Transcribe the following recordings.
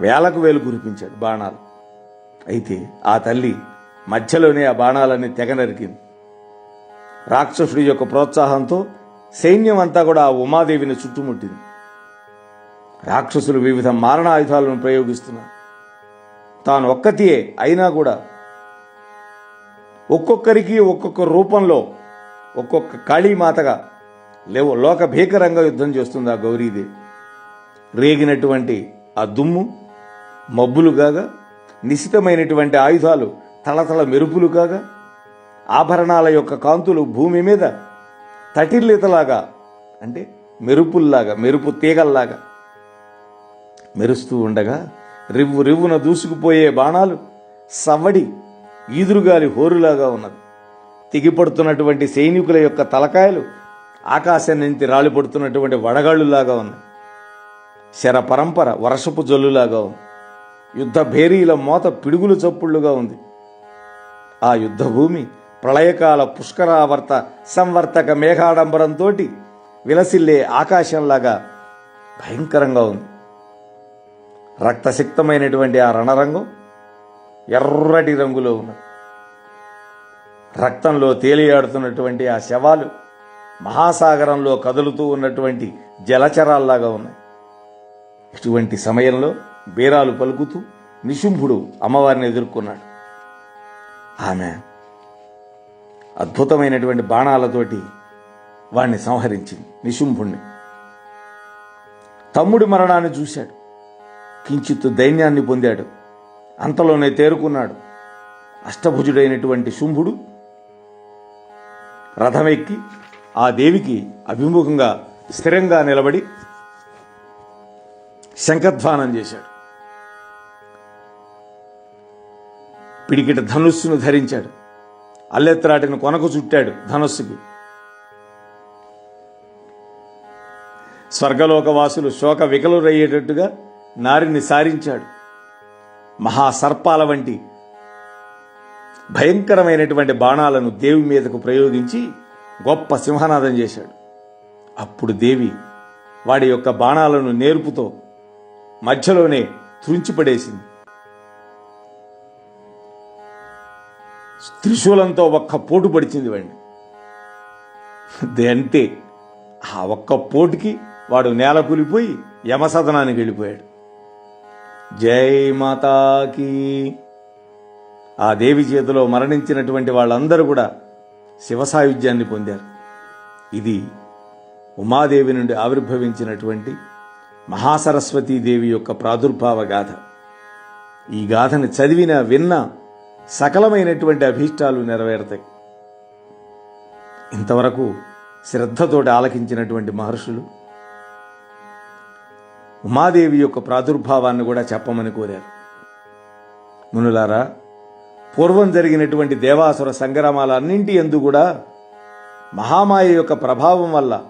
వేలకు వేలు కురిపించాడు బాణాలు. అయితే ఆ తల్లి మధ్యలోనే ఆ బాణాలన్నీ తెగ నరికింది. రాక్షసుడి యొక్క ప్రోత్సాహంతో సైన్యం అంతా కూడా ఆ ఉమాదేవిని చుట్టుముట్టింది. రాక్షసులు వివిధ మారణాయుధాలను ప్రయోగిస్తున్నారు. తాను ఒక్కతియే అయినా కూడా ఒక్కొక్కరికి ఒక్కొక్క రూపంలో ఒక్కొక్క కాళీమాతగా లేవు లోక భీకరంగా యుద్ధం చేస్తుంది ఆ గౌరీదేవి. రేగినటువంటి ఆ దుమ్ము మబ్బులు కాగా నిశితమైనటువంటి ఆయుధాలు తలతల మెరుపులు కాగా ఆభరణాల యొక్క కాంతులు భూమి మీద తటిర్లితలాగా అంటే మెరుపుల్లాగా మెరుపు తీగల్లాగా మెరుస్తూ ఉండగా రివ్వు రివ్వున దూసుకుపోయే బాణాలు సవ్వడి ఈదురుగాలి హోరులాగా ఉన్నది తెగిపడుతున్నటువంటి సైనికుల యొక్క తలకాయలు ఆకాశం నుంచి రాలిపడుతున్నటువంటి వడగాళ్ళులాగా ఉన్నాయి శర పరంపర వర్షపు జల్లులాగా ఉంది యుద్ధ భేరీల మోత పిడుగులు చప్పుళ్ళుగా ఉంది. ఆ యుద్ధభూమి ప్రళయకాల పుష్కరావర్త సంవర్తక మేఘాడంబరంతో విలసిల్లే ఆకాశంలాగా భయంకరంగా ఉంది. రక్తసిక్తమైనటువంటి ఆ రణరంగం ఎర్రటి రంగులో ఉన్నది. రక్తంలో తేలియాడుతున్నటువంటి ఆ శవాలు మహాసాగరంలో కదులుతూ ఉన్నటువంటి జలచరాల్లాగా ఉన్నాయి. ఇటువంటి సమయంలో బీరాలు పలుకుతూ నిశుంభుడు అమ్మవారిని ఎదుర్కొన్నాడు. ఆమె అద్భుతమైనటువంటి బాణాలతోటి వాణ్ణి సంహరించింది నిశుంభుణ్ణి. తమ్ముడి మరణాన్ని చూశాడు. కించిత్ దైన్యాన్ని పొందాడు. అంతలోనే తేరుకున్నాడు. అష్టభుజుడైనటువంటి శుంభుడు రథమెక్కి ఆ దేవికి అభిముఖంగా స్థిరంగా నిలబడి శంఖధ్వానం చేశాడు. పిడికిట ధనుస్సును ధరించాడు. అల్లెత్రాటిని కొనకు చుట్టాడు ధనుస్సుకి. స్వర్గలోకవాసులు శోక వికలురయ్యేటట్టుగా నారిని సారించాడు. మహాసర్పాల వంటి భయంకరమైనటువంటి బాణాలను దేవి మీదకు ప్రయోగించి గొప్ప సింహనాదం చేశాడు. అప్పుడు దేవి వాడి యొక్క బాణాలను నేర్పుతో మధ్యలోనే త్రుంచిపడేసింది. త్రిశూలంతో ఒక్క పోటు పడిచింది వాడిని. అంటే ఆ ఒక్క పోటుకి వాడు నేల కూలిపోయి యమసదనానికి వెళ్ళిపోయాడు. జై మాతాకి. ఆ దేవి చేతిలో మరణించినటువంటి వాళ్ళందరూ కూడా శివ సాయుధ్యాన్ని పొందారు. ఇది ఉమాదేవి నుండి ఆవిర్భవించినటువంటి మహాసరస్వతీదేవి యొక్క ప్రాదుర్భావ గాథ. ఈ గాథని చదివిన విన్న సకలమైనటువంటి అభీష్టాలు నెరవేరుతాయి. ఇంతవరకు శ్రద్ధతోటి ఆలకించినటువంటి మహర్షులు ఉమాదేవి యొక్క ప్రాదుర్భావాన్ని కూడా చెప్పమని కోరారు. మునులారా పూర్వం జరిగినటువంటి దేవాసుర సంగ్రామాలన్నింటి ఎందు కూడా మహామాయ యొక్క ప్రభావం వల్ల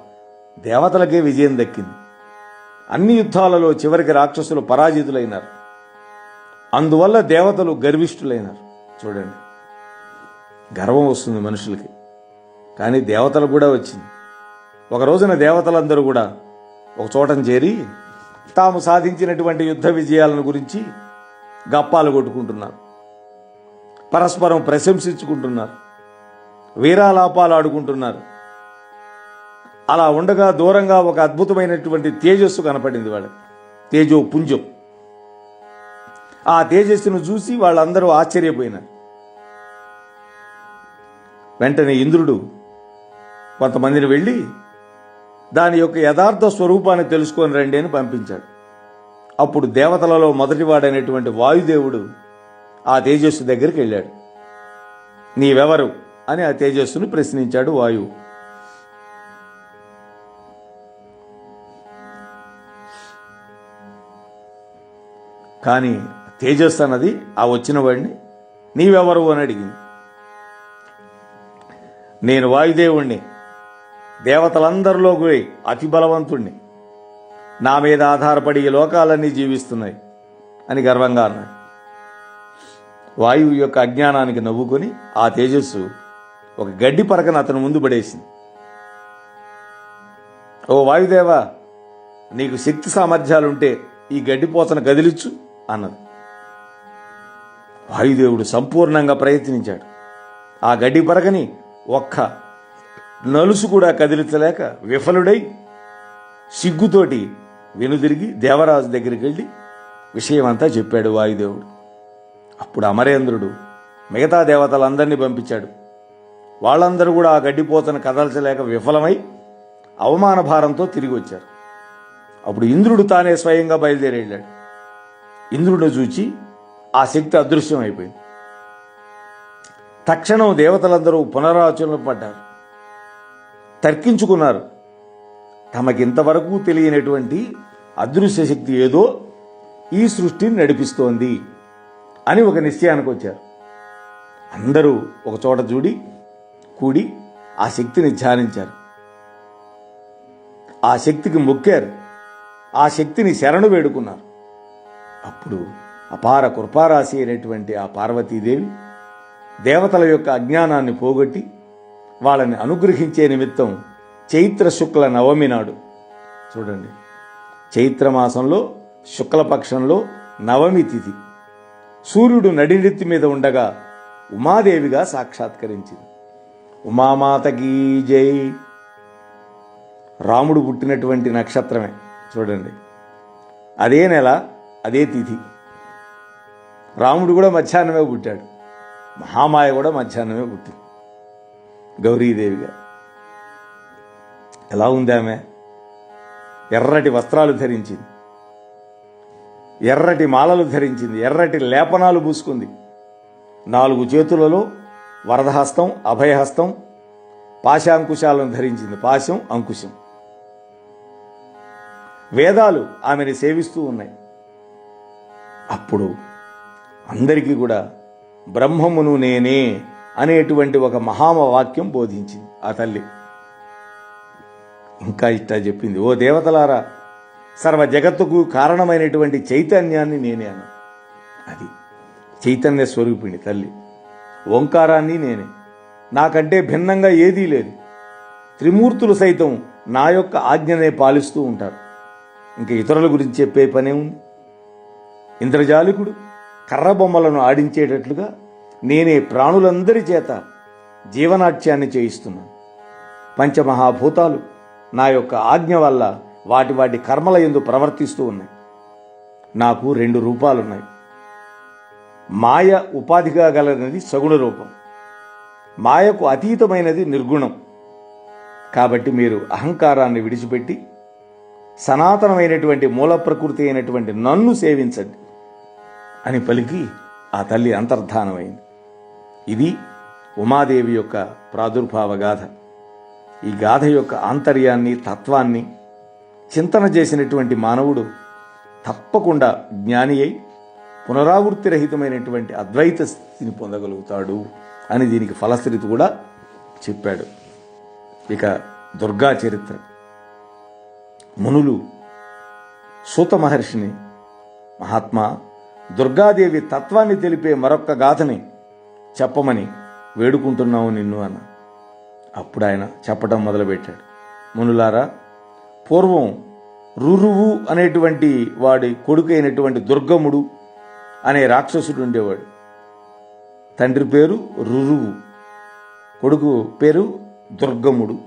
దేవతలకే విజయం దక్కింది. అన్ని యుద్ధాలలో చివరికి రాక్షసులు పరాజితులైనారు. అందువల్ల దేవతలు గర్విష్ఠులైనారు. చూడండి. గర్వం వస్తుంది మనుషులకి. కానీ దేవతలకు కూడా వచ్చింది. ఒక రోజున దేవతలందరూ కూడా ఒక చోటను చేరి తాము సాధించినటువంటి యుద్ధ విజయాలను గురించి గప్పాలు కొట్టుకుంటున్నారు. పరస్పరం ప్రశంసించుకుంటున్నారు. వీరాలాపాలు ఆడుకుంటున్నారు. అలా ఉండగా దూరంగా ఒక అద్భుతమైనటువంటి తేజస్సు కనపడింది వాళ్ళకి. తేజో పుంజం. ఆ తేజస్సును చూసి వాళ్ళందరూ ఆశ్చర్యపోయినారు. వెంటనే ఇంద్రుడు కొంతమందిని వెళ్ళి దాని యొక్క యథార్థ స్వరూపాన్ని తెలుసుకొని రండి అని పంపించాడు. అప్పుడు దేవతలలో మొదటివాడైనటువంటి వాయుదేవుడు ఆ తేజస్సు దగ్గరికి వెళ్ళాడు. నీవెవరు? అని ఆ తేజస్సును ప్రశ్నించాడు వాయువు కానీ తేజస్సు అన్నది ఆ వచ్చిన వాడిని నీవెవరు? అని అడిగింది. నేను వాయుదేవుణ్ణి దేవతలందరిలో పోయి అతి బలవంతుణ్ణి. నా మీద ఆధారపడి ఈ లోకాలన్నీ జీవిస్తున్నాయి అని గర్వంగా అన్నాడు. వాయువు యొక్క అజ్ఞానానికి నవ్వుకొని ఆ తేజస్సు ఒక గడ్డి పరకను అతను ముందు పడేసింది. ఓ వాయుదేవా నీకు శక్తి సామర్థ్యాలుంటే ఈ గడ్డిపోతను కదిలిచ్చు అన్నది. వాయుదేవుడు సంపూర్ణంగా ప్రయత్నించాడు. ఆ గడ్డి పరగని ఒక్క నలుసు కూడా కదిలించలేక విఫలుడై సిగ్గుతోటి వెనుదిరిగి దేవరాజు దగ్గరికి వెళ్ళి విషయమంతా చెప్పాడు వాయుదేవుడు. అప్పుడు అమరేంద్రుడు మిగతా దేవతలందరినీ పంపించాడు. వాళ్ళందరూ కూడా ఆ గడ్డిపోతను కదల్చలేక విఫలమై అవమాన భారంతో తిరిగి వచ్చారు. అప్పుడు ఇంద్రుడు తానే స్వయంగా బయలుదేరి వెళ్ళాడు. ఇంద్రుడు చూచి ఆ శక్తి అదృశ్యం అయిపోయింది తక్షణం దేవతలందరూ పునరాలోచనలు పడ్డారు. తర్కించుకున్నారు. తమకింతవరకు తెలియనటువంటి అదృశ్య శక్తి ఏదో ఈ సృష్టిని నడిపిస్తోంది అని ఒక నిశ్చయానికి వచ్చారు. అందరూ ఒక చోట చూడి కూడి ఆ శక్తిని ధ్యానించారు. ఆ శక్తికి మొక్కారు. ఆ శక్తిని శరణు వేడుకున్నారు. అప్పుడు అపార కృపారాశి అయినటువంటి ఆ పార్వతీదేవి దేవతల యొక్క అజ్ఞానాన్ని పోగొట్టి వాళ్ళని అనుగ్రహించే నిమిత్తం చైత్ర శుక్ల నవమి నాడు చూడండి. చైత్రమాసంలో శుక్లపక్షంలో నవమి తిథి. సూర్యుడు నడినెత్తి మీద ఉండగా ఉమాదేవిగా సాక్షాత్కరించింది. ఉమామాతకి జై. రాముడు పుట్టినటువంటి నక్షత్రమే చూడండి. అదే నెల అదే తిథి. రాముడు కూడా మధ్యాహ్నమే పుట్టాడు. మహామాయ కూడా మధ్యాహ్నమే పుట్టింది. గౌరీదేవిగా ఎలా ఉంది ఆమె? ఎర్రటి వస్త్రాలు ధరించింది. ఎర్రటి మాలలు ధరించింది. ఎర్రటి లేపనాలు పూసుకుంది. నాలుగు చేతులలో వరదహస్తం అభయహస్తం పాశాంకుశాలను ధరించింది. పాశం అంకుశం. వేదాలు ఆమెని సేవిస్తూ ఉన్నాయి. అప్పుడు అందరికీ కూడా బ్రహ్మమును నేనే అనేటువంటి ఒక మహామ వాక్యం బోధించింది ఆ తల్లి. ఇంకా ఇట్టా చెప్పింది ఓ దేవతలారా సర్వ జగత్తుకు కారణమైనటువంటి చైతన్యాన్ని నేనే అన్న అది చైతన్య స్వరూపిణి తల్లి. ఓంకారాన్ని నేనే. నాకంటే భిన్నంగా ఏదీ లేదు. త్రిమూర్తులు సైతం నా యొక్క ఆజ్ఞనే పాలిస్తూ ఉంటారు. ఇంకా ఇతరుల గురించి చెప్పే పనే ఉంది. ఇంద్రజాలికుడు కర్ర బొమ్మలను ఆడించేటట్లుగా నేనే ప్రాణులందరి చేత జీవనాట్యాన్ని చేయిస్తున్నాను. పంచమహాభూతాలు నా యొక్క ఆజ్ఞ వల్ల వాటి వాటి కర్మల ఎందు ప్రవర్తిస్తూ ఉన్నాయి. నాకు రెండు రూపాలున్నాయి. మాయ ఉపాధిగా గలనది సగుణ రూపం. మాయకు అతీతమైనది నిర్గుణం. కాబట్టి మీరు అహంకారాన్ని విడిచిపెట్టి సనాతనమైనటువంటి మూల ప్రకృతి అయినటువంటి నన్ను సేవించండి. అని పలికి ఆ తల్లి అంతర్ధానమైంది. ఇది ఉమాదేవి యొక్క ప్రాదుర్భావ గాథ. ఈ గాథ యొక్క ఆంతర్యాన్ని తత్వాన్ని చింతన చేసినటువంటి మానవుడు తప్పకుండా జ్ఞాని అయి పునరావృత్తి రహితమైనటువంటి అద్వైత స్థితిని పొందగలుగుతాడు అని దీనికి ఫలశ్రుతి కూడా చెప్పాడు. ఇక దుర్గా చరిత్ర. మునులు సూత మహర్షిని మహాత్మా దుర్గాదేవి తత్వాన్ని తెలిపే మరొక్క గాథని చెప్పమని వేడుకుంటున్నావు నిన్ను అన్న. అప్పుడు ఆయన చెప్పటం మొదలుపెట్టాడు. మునులారా పూర్వం రురువు అనేటువంటి వాడి కొడుకు అయినటువంటి దుర్గముడు అనే రాక్షసుడు ఉండేవాడు. తండ్రి పేరు రురువు కొడుకు పేరు దుర్గముడు.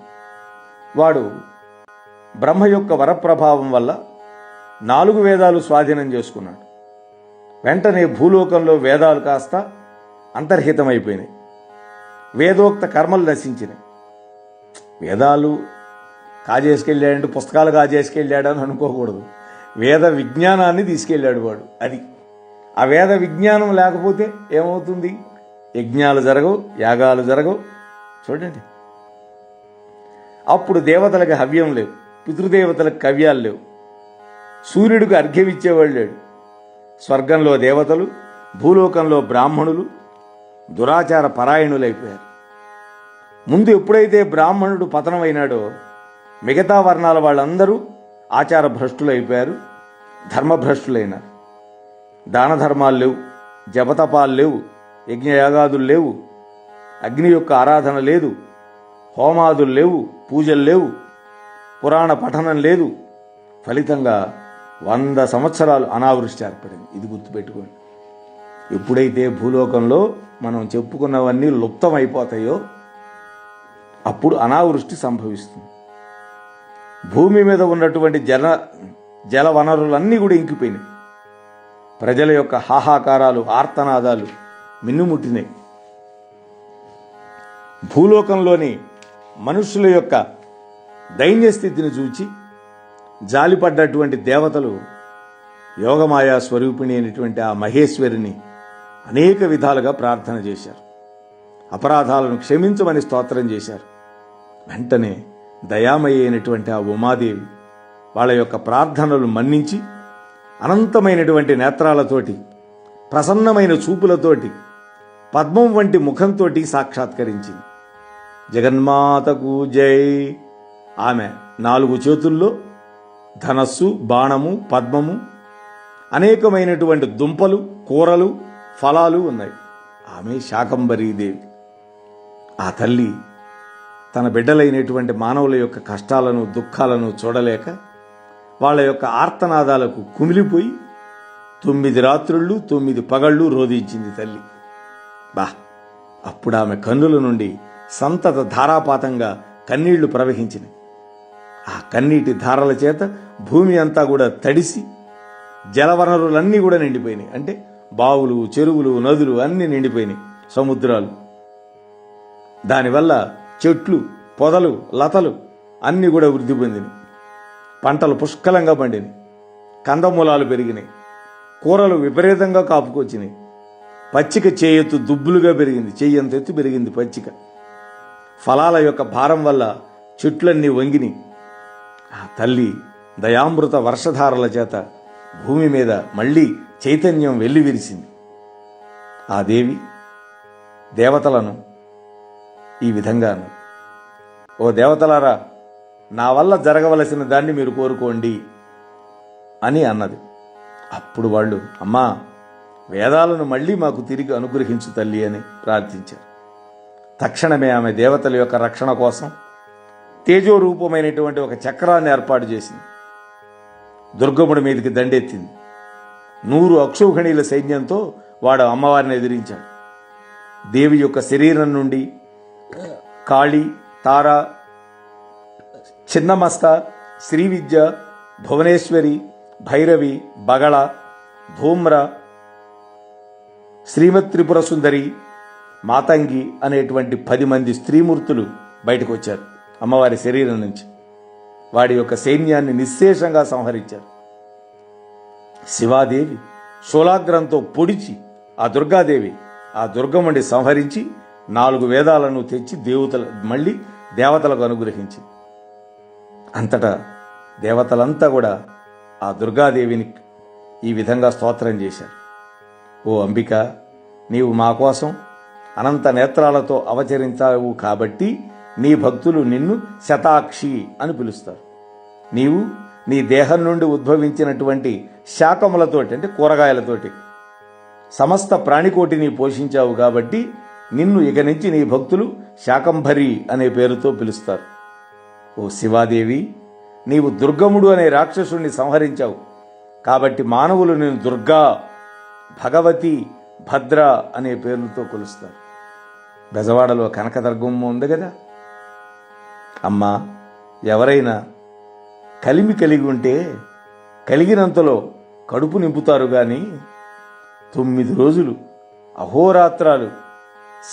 వాడు బ్రహ్మ యొక్క వరప్రభావం వల్ల నాలుగు వేదాలు స్వాధీనం చేసుకున్నాడు. వెంటనే భూలోకంలో వేదాలు కాస్త అంతర్హితమైపోయినాయి. వేదోక్త కర్మలు నశించినాయి. వేదాలు కాజేసుకెళ్ళాడంటే పుస్తకాలు కాజేసుకెళ్ళాడని అనుకోకూడదు. వేద విజ్ఞానాన్ని తీసుకెళ్ళాడు వాడు అది. ఆ వేద విజ్ఞానం లేకపోతే ఏమవుతుంది? యజ్ఞాలు జరగవు యాగాలు జరగవు. చూడండి. అప్పుడు దేవతలకు హవ్యం లేవు పితృదేవతలకు కవ్యాలు లేవు. సూర్యుడికి అర్ఘ్యం ఇచ్చేవాడు లేడు. స్వర్గంలో దేవతలు భూలోకంలో బ్రాహ్మణులు దురాచార పరాయణులైపోయారు. ముందు ఎప్పుడైతే బ్రాహ్మణుడు పతనమైనాడో మిగతా వర్ణాల వాళ్ళందరూ ఆచార భ్రష్టులైపోయారు ధర్మభ్రష్టులైనారు. దాన ధర్మాలు లేవు జపతపాలు లేవు యజ్ఞయాగాదులు లేవు అగ్ని యొక్క ఆరాధన లేదు హోమాదులు లేవు పూజలు లేవు పురాణ పఠనం లేదు. ఫలితంగా వంద సంవత్సరాలు అనావృష్టి ఏర్పడింది. ఇది గుర్తుపెట్టుకోండి. ఎప్పుడైతే భూలోకంలో మనం చెప్పుకున్నవన్నీ లుప్తమైపోతాయో అప్పుడు అనావృష్టి సంభవిస్తుంది. భూమి మీద ఉన్నటువంటి జల జల వనరులన్నీ కూడా ఇంకిపోయినాయి. ప్రజల యొక్క హాహాకారాలు ఆర్తనాదాలు మిన్నుముట్టినాయి. భూలోకంలోని మనుషుల యొక్క దైన్య స్థితిని చూచి జాలిపడ్డటువంటి దేవతలు యోగమాయా స్వరూపిణి అయినటువంటి ఆ మహేశ్వరిని అనేక విధాలుగా ప్రార్థన చేశారు. అపరాధాలను క్షమించమని స్తోత్రం చేశారు. వెంటనే దయామయ్య అయినటువంటి ఆ ఉమాదేవి వాళ్ళ యొక్క ప్రార్థనలు మన్నించి అనంతమైనటువంటి నేత్రాలతోటి ప్రసన్నమైన చూపులతోటి పద్మం వంటి ముఖంతోటి సాక్షాత్కరించింది. జగన్మాతకు జై. ఆమె నాలుగు చేతుల్లో ధనస్సు బాణము పద్మము అనేకమైనటువంటి దుంపలు కూరలు ఫలాలు ఉన్నాయి. ఆమె శాకంబరీదేవి ఆ తల్లి తన బిడ్డలైనటువంటి మానవుల యొక్క కష్టాలను దుఃఖాలను చూడలేక వాళ్ళ యొక్క ఆర్తనాదాలకు కుమిలిపోయి తొమ్మిది రాత్రుళ్ళు తొమ్మిది పగళ్ళు రోధించింది తల్లి. బా అప్పుడు ఆమె కన్నుల నుండి సంతత ధారాపాతంగా కన్నీళ్ళు ప్రవహించినాయి ఆ కన్నీటి ధారల చేత భూమి అంతా కూడా తడిసి జలవనరులన్నీ కూడా నిండిపోయినాయి. అంటే బావులు చెరువులు నదులు అన్నీ నిండిపోయినాయి సముద్రాలు. దానివల్ల చెట్లు పొదలు లతలు అన్నీ కూడా వృద్ధి పొందినాయి. పంటలు పుష్కలంగా పండినాయి. కందమూలాలు పెరిగినాయి. కూరలు విపరీతంగా కాపుకొచ్చినాయి. పచ్చిక చేయెత్తు దుబ్బులుగా పెరిగింది. చెయ్యంత ఎత్తు పెరిగింది పచ్చిక. ఫలాల యొక్క భారం వల్ల చెట్లన్నీ వంగినాయి. ఆ తల్లి దయామృత వర్షధారల చేత భూమి మీద మళ్ళీ చైతన్యం వెల్లివిరిసింది. ఆ దేవి దేవతలను ఈ విధంగా ఓ దేవతలారా నా వల్ల జరగవలసిన దాన్ని మీరు కోరుకోండి అని అన్నది. అప్పుడు వాళ్ళు అమ్మా వేదాలను మళ్ళీ మాకు తిరిగి అనుగ్రహించు తల్లి అని ప్రార్థించారు. తక్షణమే ఆమె దేవతల యొక్క రక్షణ కోసం తేజో రూపమైనటువంటి ఒక చక్రాన్ని ఏర్పాటు చేసింది. దుర్గముడి మీదకి దండెత్తింది. నూరు అక్షౌహిణీల సైన్యంతో వాడు అమ్మవారిని ఎదిరించాడు. దేవి యొక్క శరీరం నుండి కాళి తార చిన్నమస్త శ్రీవిద్య భువనేశ్వరి భైరవి బగళ ధూమ్ర శ్రీమత్ త్రిపుర సుందరి మాతంగి అనేటువంటి పది మంది స్త్రీమూర్తులు బయటకు వచ్చారు అమ్మవారి శరీరం నుంచి వాడి యొక్క సైన్యాన్ని నిశ్శేషంగా సంహరించారు. శివాదేవి శూలాగ్రంతో పొడిచి ఆ దుర్గాదేవి ఆ దుర్గముండి సంహరించి నాలుగు వేదాలను తెచ్చి దేవతల మళ్ళీ దేవతలకు అనుగ్రహించి అంతటా దేవతలంతా కూడా ఆ దుర్గాదేవిని ఈ విధంగా స్తోత్రం చేశారు. ఓ అంబిక నీవు మా కోసం అనంత నేత్రాలతో అవచరించావు కాబట్టి నీ భక్తులు నిన్ను శతాక్షి అని పిలుస్తారు. నీవు నీ దేహం నుండి ఉద్భవించినటువంటి శాకములతోటి అంటే కూరగాయలతోటి సమస్త ప్రాణికోటిని పోషించావు కాబట్టి నిన్ను ఇక నుంచి నీ భక్తులు శాకంభరి అనే పేరుతో పిలుస్తారు. ఓ శివాదేవి నీవు దుర్గముడు అనే రాక్షసుణ్ణి సంహరించావు కాబట్టి మానవులు నేను దుర్గా భగవతి భద్ర అనే పేర్లతో కొలుస్తారు. బెజవాడలో కనకదుర్గమ్మ ఉంది కదా అమ్మా ఎవరైనా కలిమి కలిగి ఉంటే కలిగినంతలో కడుపు నింపుతారు కానీ తొమ్మిది రోజులు అహోరాత్రాలు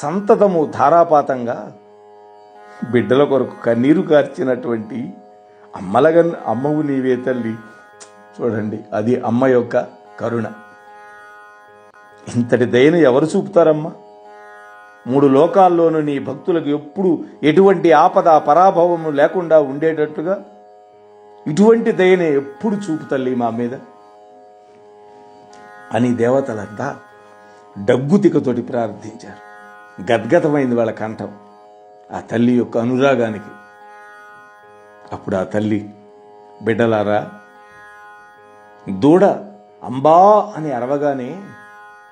సంతతము ధారాపాతంగా బిడ్డల కొరకు కన్నీరు కార్చినటువంటి అమ్మలగన్ అమ్మవు నీవే తల్లి. చూడండి అది అమ్మ యొక్క కరుణ. ఇంతటి దయను ఎవరు చూపుతారమ్మా? మూడు లోకాల్లోనూ నీ భక్తులకు ఎప్పుడు ఎటువంటి ఆపద పరాభవము లేకుండా ఉండేటట్టుగా ఇటువంటి దయనే ఎప్పుడు చూపు తల్లి మా మీద. అని దేవతలంతా డగ్గుతికతోటి ప్రార్థించారు. గద్గతమైంది వాళ్ళ కంఠం ఆ తల్లి యొక్క అనురాగానికి. అప్పుడు ఆ తల్లి బిడ్డలారా దూడ అంబా అని అరవగానే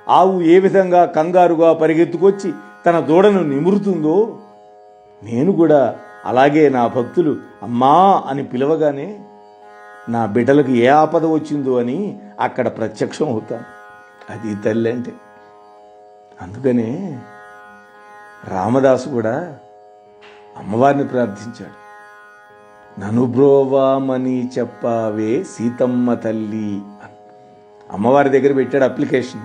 ఆవు ఏ విధంగా కంగారుగా పరిగెత్తుకొచ్చి తన దూడను నిమురుతుందో నేను కూడా అలాగే నా భక్తులు అమ్మా అని పిలవగానే నా బిడ్డలకు ఏ ఆపద వచ్చిందో అని అక్కడ ప్రత్యక్షం అవుతాను. అది తల్లి అంటే. అందుకనే రామదాసు కూడా అమ్మవారిని ప్రార్థించాడు. నను బ్రోవామని చెప్పావే సీతమ్మ తల్లి అమ్మవారి దగ్గర పెట్టాడు అప్లికేషన్.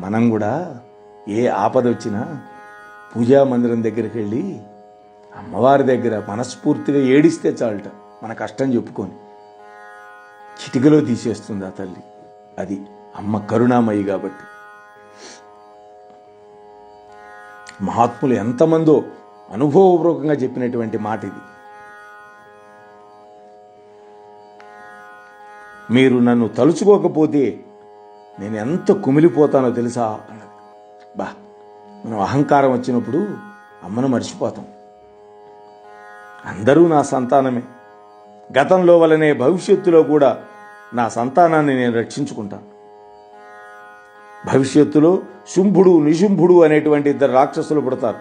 మనం కూడా ఏ ఆపద వచ్చినా పూజా మందిరం దగ్గరికి వెళ్ళి అమ్మవారి దగ్గర మనస్ఫూర్తిగా ఏడిస్తే చాలట మన కష్టం చెప్పుకొని చిటికలో తీసేస్తుంది ఆ తల్లి. అది అమ్మ కరుణామయి కాబట్టి. మహాత్ములు ఎంతమందో అనుభవపూర్వకంగా చెప్పినటువంటి మాట ఇది. మీరు నన్ను తలుచుకోకపోతే నేను ఎంత కుమిలిపోతానో తెలుసా? అన్నది. బా మనం అహంకారం వచ్చినప్పుడు అమ్మను మర్చిపోతాం. అందరూ నా సంతానమే. గతంలో వలనే భవిష్యత్తులో కూడా నా సంతానాన్ని నేను రక్షించుకుంటాను భవిష్యత్తులో శుంభుడు నిశుంభుడు అనేటువంటి ఇద్దరు రాక్షసులు పుడతారు.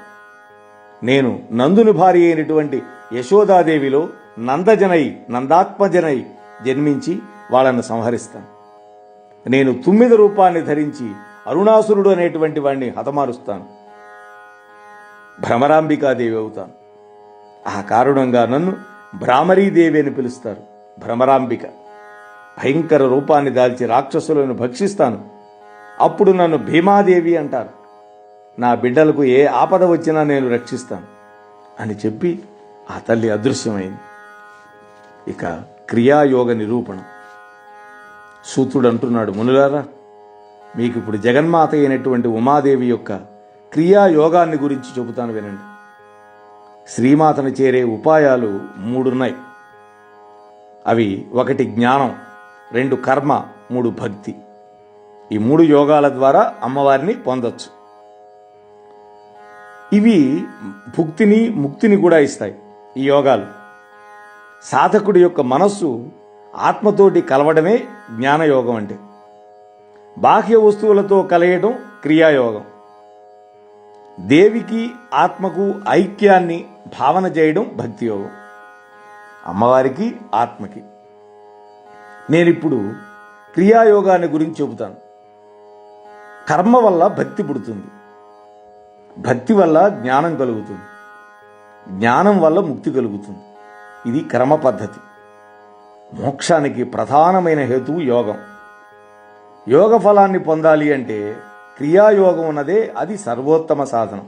నేను నందుని భార్య అయినటువంటి యశోదాదేవిలో నందజనై నందాత్మజనై జన్మించి వాళ్ళను సంహరిస్తాను. నేను తుమ్మిద రూపాన్ని ధరించి అరుణాసురుడు అనేటువంటి వాడిని హతమారుస్తాను. భ్రమరాంబికాదేవి అవుతాను. ఆ కారణంగా నన్ను భ్రామరీదేవి అని పిలుస్తారు. భ్రమరాంబిక. భయంకర రూపాన్ని దాల్చి రాక్షసులను భక్షిస్తాను. అప్పుడు నన్ను భీమాదేవి అంటారు. నా బిడ్డలకు ఏ ఆపద వచ్చినా నేను రక్షిస్తాను అని చెప్పి ఆ తల్లి అదృశ్యమైంది. ఇక క్రియాయోగ నిరూపణ. సూత్రుడు అంటున్నాడు మునులారా మీకు ఇప్పుడు జగన్మాత అయినటువంటి ఉమాదేవి యొక్క క్రియాయోగాన్ని గురించి చెబుతాను వినండి. శ్రీమాతను చేరే ఉపాయాలు మూడున్నాయి. అవి ఒకటి జ్ఞానం రెండు కర్మ మూడు భక్తి. ఈ మూడు యోగాల ద్వారా అమ్మవారిని పొందొచ్చు. ఇవి భుక్తిని ముక్తిని కూడా ఇస్తాయి ఈ యోగాలు. సాధకుడి యొక్క మనస్సు ఆత్మతోటి కలవడమే జ్ఞానయోగం అంటే. బాహ్య వస్తువులతో కలయడం క్రియాయోగం. దేవికి ఆత్మకు ఐక్యాన్ని భావన చేయడం భక్తి యోగం అమ్మవారికి ఆత్మకి. నేనిప్పుడు క్రియాయోగాన్ని గురించి చెబుతాను. కర్మ వల్ల భక్తి పుడుతుంది. భక్తి వల్ల జ్ఞానం కలుగుతుంది. జ్ఞానం వల్ల ముక్తి కలుగుతుంది. ఇది క్రమ పద్ధతి. మోక్షానికి ప్రధానమైన హేతువు యోగం. యోగ ఫలాన్ని పొందాలి అంటే క్రియాయోగం ఉన్నదే అది సర్వోత్తమ సాధనం.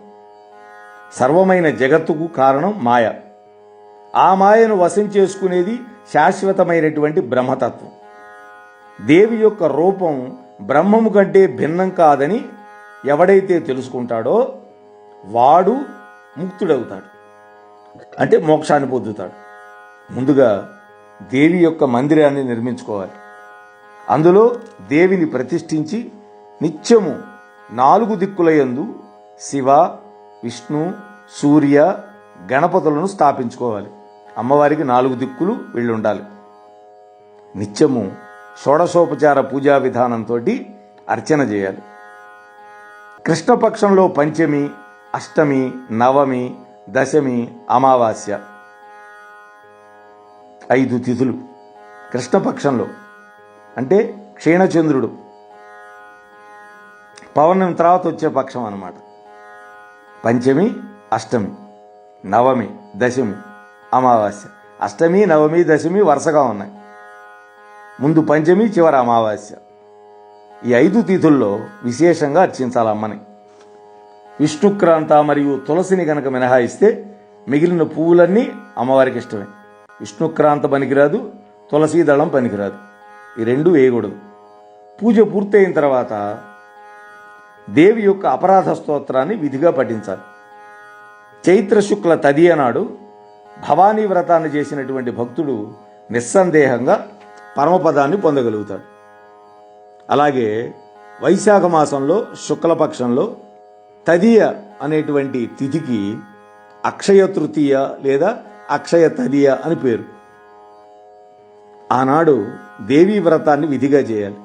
సర్వమైన జగత్తుకు కారణం మాయ. ఆ మాయను వశం చేసుకునేది శాశ్వతమైనటువంటి బ్రహ్మతత్వం. దేవి యొక్క రూపం బ్రహ్మము కంటే భిన్నం కాదని ఎవడైతే తెలుసుకుంటాడో వాడు ముక్తుడవుతాడు. అంటే మోక్షాన్ని పొందుతాడు. ముందుగా దేవి యొక్క మందిరాన్ని నిర్మించుకోవాలి. అందులో దేవిని ప్రతిష్ఠించి నిత్యము నాలుగు దిక్కులయందు శివ విష్ణు సూర్య గణపతులను స్థాపించుకోవాలి. అమ్మవారికి నాలుగు దిక్కులు వీళ్ళుండాలి. నిత్యము షోడశోపచార పూజా విధానంతో అర్చన చేయాలి. కృష్ణపక్షంలో పంచమి అష్టమి నవమి దశమి అమావాస్య. ఐదు తిథులు కృష్ణపక్షంలో. అంటే క్షీణచంద్రుడు. పౌర్ణమి తర్వాత వచ్చే పక్షం అన్నమాట. పంచమి అష్టమి నవమి దశమి అమావాస్య. అష్టమి నవమి దశమి వరుసగా ఉన్నాయి. ముందు పంచమి చివర అమావాస్య. ఈ ఐదు తిథుల్లో విశేషంగా అర్చించాలి అమ్మని. విష్ణుక్రాంత మరియు తులసిని గనక మినహాయిస్తే మిగిలిన పువ్వులన్నీ అమ్మవారికి ఇష్టమే. విష్ణుక్రాంత పనికిరాదు తులసీ దళం పనికిరాదు. ఈ రెండు వేయకూడదు. పూజ పూర్తయిన తర్వాత దేవి యొక్క అపరాధ స్తోత్రాన్ని విధిగా పఠించాలి. చైత్ర శుక్ల తదియ నాడు భవానీ వ్రతాన్ని చేసినటువంటి భక్తుడు నిస్సందేహంగా పరమపదాన్ని పొందగలుగుతాడు. అలాగే వైశాఖ మాసంలో శుక్లపక్షంలో తదియ అనేటువంటి తిథికి అక్షయ తృతీయ లేదా అక్షయ తదియ అని పేరు. ఆనాడు దేవీ వ్రతాన్ని విధిగా చేయాలి.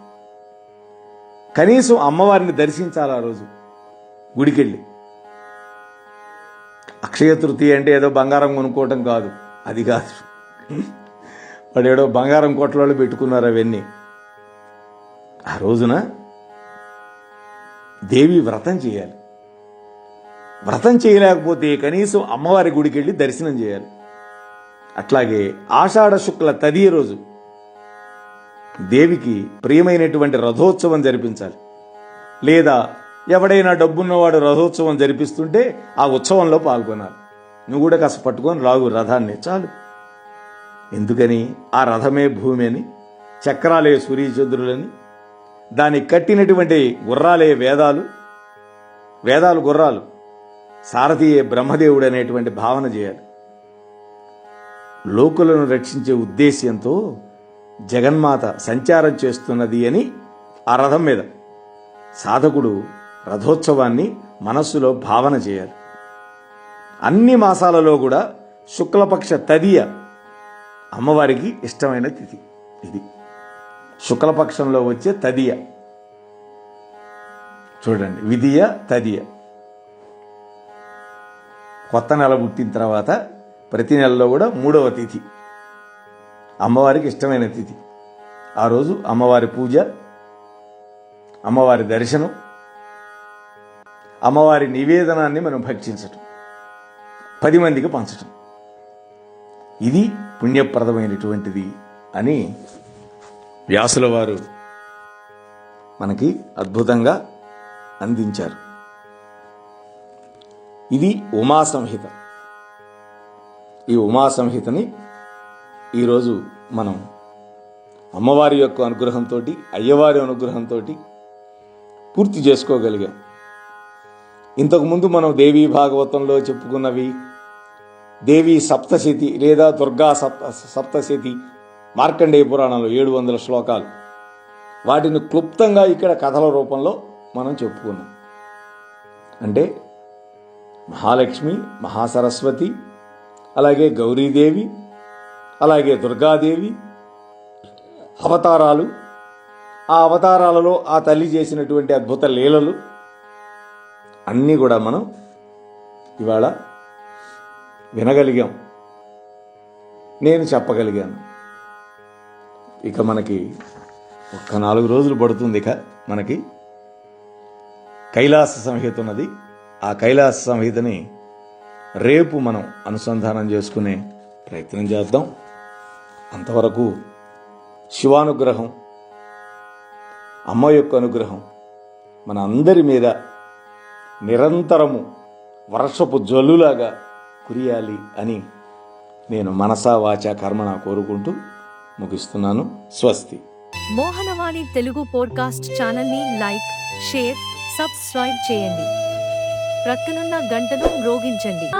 కనీసం అమ్మవారిని దర్శించాలి ఆ రోజు గుడికెళ్ళి. అక్షయ తృతీయ అంటే ఏదో బంగారం కొనుక్కోవటం కాదు అది కాదు. వాడు ఏడో బంగారం కొట్లలో పెట్టుకున్నారు అవన్నీ. ఆ రోజున దేవి వ్రతం చేయాలి. వ్రతం చేయలేకపోతే కనీసం అమ్మవారి గుడికి వెళ్ళి దర్శనం చేయాలి. అట్లాగే ఆషాఢ శుక్ల తదియ రోజు దేవికి ప్రియమైనటువంటి రథోత్సవం జరిపించాలి. లేదా ఎవడైనా డబ్బున్నవాడు రథోత్సవం జరిపిస్తుంటే ఆ ఉత్సవంలో పాల్గొనాలి. నువ్వు కూడా కాస్త పట్టుకొని లాగు రథాన్ని చాలు. ఎందుకని? ఆ రథమే భూమి అని చక్రాలే సూర్యచంద్రులని దానికి కట్టినటువంటి గుర్రాలే వేదాలు వేదాలు గుర్రాలు. సారథియే బ్రహ్మదేవుడు అనేటువంటి భావన చేయాలి. లోకులను రక్షించే ఉద్దేశ్యంతో జగన్మాత సంచారం చేస్తున్నది అని ఆ రథం మీద సాధకుడు రథోత్సవాన్ని మనస్సులో భావన చేయాలి. అన్ని మాసాలలో కూడా శుక్లపక్ష తదియ అమ్మవారికి ఇష్టమైన తిథి ఇది. శుక్లపక్షంలో వచ్చే తదియ. చూడండి విధియ తదియ. కొత్త నెల పుట్టిన తర్వాత ప్రతి నెలలో కూడా మూడవ తిథి. అమ్మవారికి ఇష్టమైన తిథి. ఆ రోజు అమ్మవారి పూజ అమ్మవారి దర్శనం అమ్మవారి నివేదనాన్ని మనం భక్షించటం పది మందికి పంచటం. ఇది పుణ్యప్రదమైనటువంటిది అని వ్యాసుల వారు మనకి అద్భుతంగా అందించారు. ఇది ఉమా సంహిత. ఈ ఉమా సంహితని ఈరోజు మనం అమ్మవారి యొక్క అనుగ్రహంతో అయ్యవారి అనుగ్రహంతో పూర్తి చేసుకోగలిగాం. ఇంతకుముందు మనం దేవీ భాగవతంలో చెప్పుకున్నవి దేవి సప్తశతి లేదా దుర్గా సప్త సప్తశతి మార్కండేయ పురాణంలో ఏడు వందల శ్లోకాలు. వాటిని క్లుప్తంగా ఇక్కడ కథల రూపంలో మనం చెప్పుకున్నాం. అంటే మహాలక్ష్మి మహాసరస్వతి అలాగే గౌరీదేవి అలాగే దుర్గాదేవి అవతారాలు. ఆ అవతారాలలో ఆ తల్లి చేసినటువంటి అద్భుత లీలలు అన్నీ కూడా మనం ఇవాళ వినగలిగాం. నేను చెప్పగలిగాను. ఇక మనకి ఒక్క నాలుగు రోజులు పడుతుంది ఇక మనకి. కైలాస సంహిత ఉన్నది. ఆ కైలాస సంహితని రేపు మనం అనుసంధానం చేసుకునే ప్రయత్నం చేద్దాం. అంతవరకు శివానుగ్రహం అమ్మ యొక్క అనుగ్రహం మన అందరి మీద నిరంతరము వర్షపు జల్లులాగా కురియాలి అని నేను మనసా వాచా కర్మణ కోరుకుంటూ ముగిస్తున్నాను. స్వస్తి. మోహనవాణి తెలుగు పోడ్కాస్ట్ ఛానల్ని లైక్ షేర్ సబ్స్క్రైబ్ చేయండి. ప్రక్కనున్న గంటను రోగించండి.